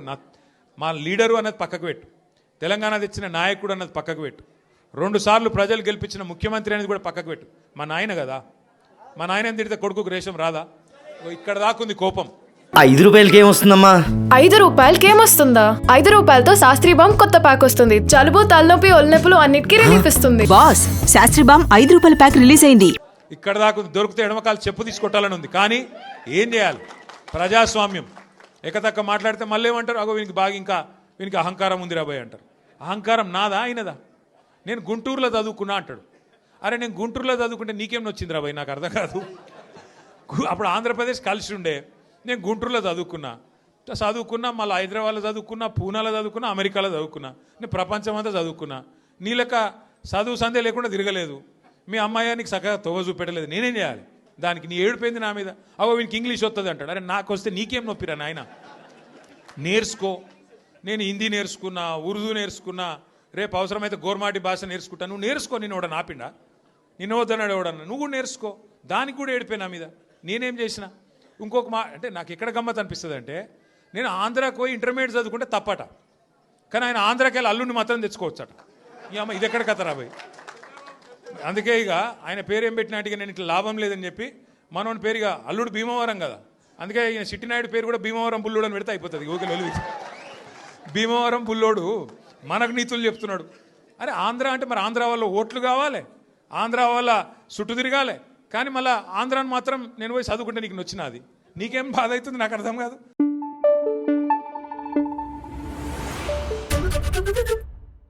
నా మా లీడరు అన్నది పక్కకు పెట్టు. తెలంగాణ తెచ్చిన నాయకుడు అన్నది పక్కకు పెట్టు. రెండు సార్లు ప్రజలు గెలిపించిన ముఖ్యమంత్రి అనేది కూడా పక్కకు పెట్టు. మా నాయన కదా? మా నాయన తిడితే కొడుకుకు రేషం రాదా? ఇక్కడ దాకుంది కోపం. ఐదు రూపాయలకి ఏమొస్తుందమ్మా ఐదు రూపాయలకి ఏమొస్తుందా ఐదు రూపాయలతో శాస్త్రీ బామ్ కొత్త ప్యాక్ వస్తుంది. జలుబు తలనొప్పి ఒళ్ళనొప్పులు అన్నిటికీ రిలీఫ్ ఇస్తుంది. బాస్ శాస్త్రి బామ్ ఐదు రూపాయల ప్యాక్ రిలీజ్ అయింది. ఇక్కడ దాకా దొరికితే ఎడమకాలు చెప్పు తీసుకొట్టాలని ఉంది. కానీ ఏం చేయాలి? ప్రజాస్వామ్యం. ఎకతక్క మాట్లాడితే మళ్ళీ ఏమంటారు అగో వీనికి బాగా ఇంకా వీనికి అహంకారం ఉంది రాబోయ్ అంటారు. అహంకారం నాదా అయినదా నేను గుంటూరులో చదువుకున్నా అంటాడు. అరే నేను గుంటూరులో చదువుకుంటే నీకేం నొచ్చింది రాబోయ్ నాకు అర్థం కాదు. అప్పుడు ఆంధ్రప్రదేశ్ కలిసి ఉండే. నేను గుంటూరులో చదువుకున్నా. చదువుకున్నా మళ్ళీ హైదరాబాద్లో చదువుకున్నా పూనాలో చదువుకున్నా అమెరికాలో చదువుకున్నా. నేను ప్రపంచం అంతా చదువుకున్నా. నీ లెక్క చదువు సందే లేకుండా తిరగలేదు. మీ అమ్మాయి నీకు చక్కగా తొవ్వ చూపెట్టలేదు. నేనేం చేయాలి? దానికి నీ ఏడిపోయింది నా మీద? అవో వీనికి ఇంగ్లీష్ వస్తుంది అంటాడు. అరే నాకు వస్తే నీకేం నొప్పిరా నాయన? నేర్చుకో. నేను హిందీ నేర్చుకున్నా ఉర్దూ నేర్చుకున్నా రేపు అవసరమైతే గోర్మాటి భాష నేర్చుకుంటా. నువ్వు నేర్చుకో నేను వాడు నాపిండా నిన్న వద్దన్నాడు ఎవడన్నా? నువ్వు కూడా నేర్చుకో. దానికి కూడా ఏడిపోయి నా మీద. నేనేం చేసిన? ఇంకొక మా అంటే నాకు ఎక్కడ గమ్మత్ అనిపిస్తుంది అంటే నేను ఆంధ్రాకి పోయి ఇంటర్మీడియట్ చదువుకుంటే తప్పట. కానీ ఆయన ఆంధ్రాకి వెళ్ళి అల్లుని మాత్రం తెచ్చుకోవచ్చట. ఈ అమ్మ ఇది ఎక్కడ కథ రాబోయి అందుకే ఇక ఆయన పేరు ఏం పెట్టినట్టుగా నేను ఇట్లా లాభం లేదని చెప్పి మనోని పేరుగా అల్లుడు భీమవరం కదా. అందుకే ఈయన సిట్టినాయుడు పేరు కూడా భీమవరం బుల్లుడు అని పెడితే అయిపోతుంది. ఓకే వెలుగు భీమవరం బుల్లోడు మనకు నీతులు చెప్తున్నాడు. అరే ఆంధ్ర అంటే మరి ఆంధ్ర వల్ల ఓట్లు కావాలి. ఆంధ్ర వల్ల చుట్టు తిరగాలి. కానీ మళ్ళీ ఆంధ్రాని మాత్రం నేను పోయి చదువుకుంటే నీకు నచ్చినది నీకేం బాధ అవుతుంది? నాకు అర్థం కాదు.